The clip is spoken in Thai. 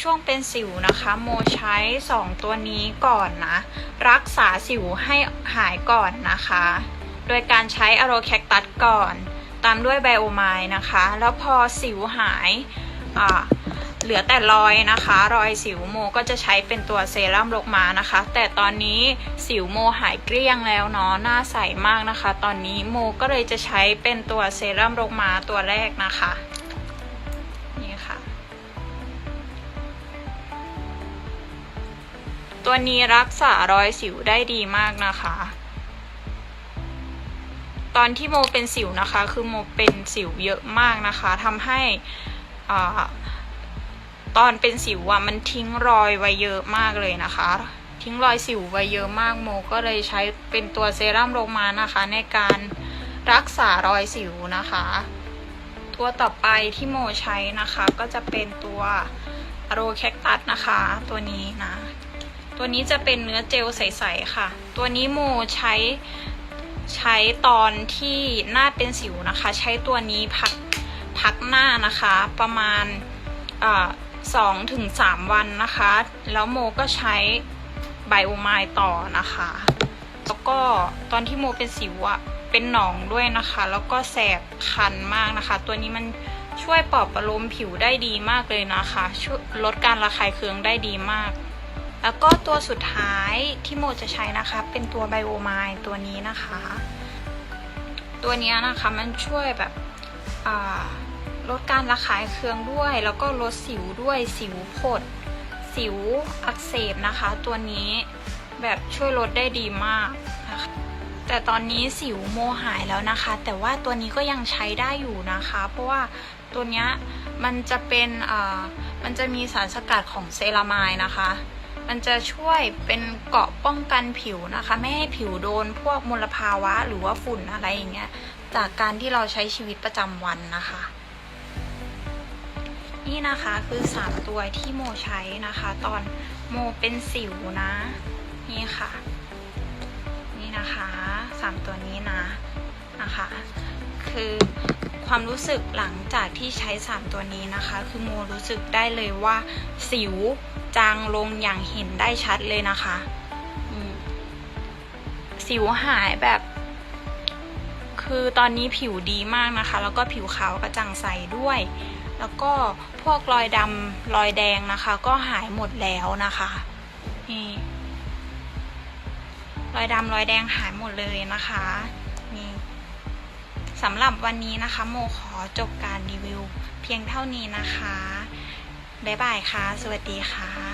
ช่วงเป็นสิวนะคะ โมใช้ 2 ตัวนี้ก่อนนะ รักษาสิวให้หายก่อนนะคะ โดยการใช้อโรแคคตัสก่อน ตามด้วยไบโอไมล์นะคะ แล้วพอสิวหายเหลือแต่รอยนะคะ รอยสิวโมก็จะใช้เป็นตัวเซรั่มโลกมานะคะ แต่ตอนนี้สิวโมหายเกลี้ยงแล้วเนาะหน้าใสมากนะคะ ตอนนี้โมก็เลยจะใช้เป็นตัวเซรั่มโลกมาตัวแรกนะคะ ตัวนี้รักษารอยสิวได้ดีมากนะคะ ตอนที่โมเป็นสิวนะคะ คือโมเป็นสิวเยอะมากนะคะทำให้อตอนเป็นสิวอะมันทิ้งรอยไว้เยอะมากเลยนะคะ ทิ้งรอยสิวไว้เยอะมากโมก็เลยใช้เป็นตัวเซรั่มโรมานะคะ ในการรักษารอยสิวนะคะ ตัวต่อไปที่โมใช้นะคะ ก็จะเป็นตัวอโรแคคตัสนะคะ ตัวนี้นะ ตัวนี้จะเป็นเนื้อเจลใสๆค่ะ ตัวนี้โมใช้ใช้ตอนที่หน้าเป็นสิวนะคะ ใช้ตัวนี้พักพักหน้านะคะ ประมาณสองถึงสามวันนะคะ แล้วโมก็ใช้ไบโอไมล์ต่อนะคะ แล้วก็ตอนที่โมเป็นสิวอะเป็นหนองด้วยนะคะ แล้วก็แสบคันมากนะคะ ตัวนี้มันช่วยปลอบประโลมผิวได้ดีมากเลยนะคะ ลดการระคายเคืองได้ดีมาก แล้วก็ตัวสุดท้ายที่โมจะใช้นะคะ เป็นตัวไบโอไมล์ตัวนี้นะคะ ตัวนี้นะคะมันช่วยแบบลดการระคายเคืองด้วย แล้วก็ลดสิวด้วยสิวผด สิวอักเสบนะคะ ตัวนี้แบบช่วยลดได้ดีมากนะคะแต่ตอนนี้สิวโมหายแล้วนะคะ แต่ว่าตัวนี้ก็ยังใช้ได้อยู่นะคะ เพราะว่าตัวนี้มันจะเป็นมันจะมีสารสกัดของเซรามายนะคะ มันจะช่วยเป็นเกราะป้องกันผิวนะคะ ไม่ให้ผิวโดนพวกมลภาวะหรือว่าฝุ่นอะไรอย่างเงี้ย จากการที่เราใช้ชีวิตประจำวันนะคะ นี่นะคะคือสามตัวที่โมใช้นะคะ ตอนโมเป็นสิวนะ นี่ค่ะ นี่นะคะสามตัวนี้นะนะคะ คือ ความรู้สึกหลังจากที่ใช้สามตัวนี้นะคะ คือโมรู้สึกได้เลยว่า สิวจางลงอย่างเห็นได้ชัดเลยนะคะสิวหายแบบ คือตอนนี้ผิวดีมากนะคะ แล้วก็ผิวขาวกระจ่างใสด้วย แล้วก็พวกรอยดำรอยแดงนะคะ ก็หายหมดแล้วนะคะนี่รอยดำรอยแดงหายหมดเลยนะคะ สำหรับวันนี้นะคะ โมขอจบการรีวิว เพียงเท่านี้นะคะ บ๊ายบายค่ะ สวัสดีค่ะ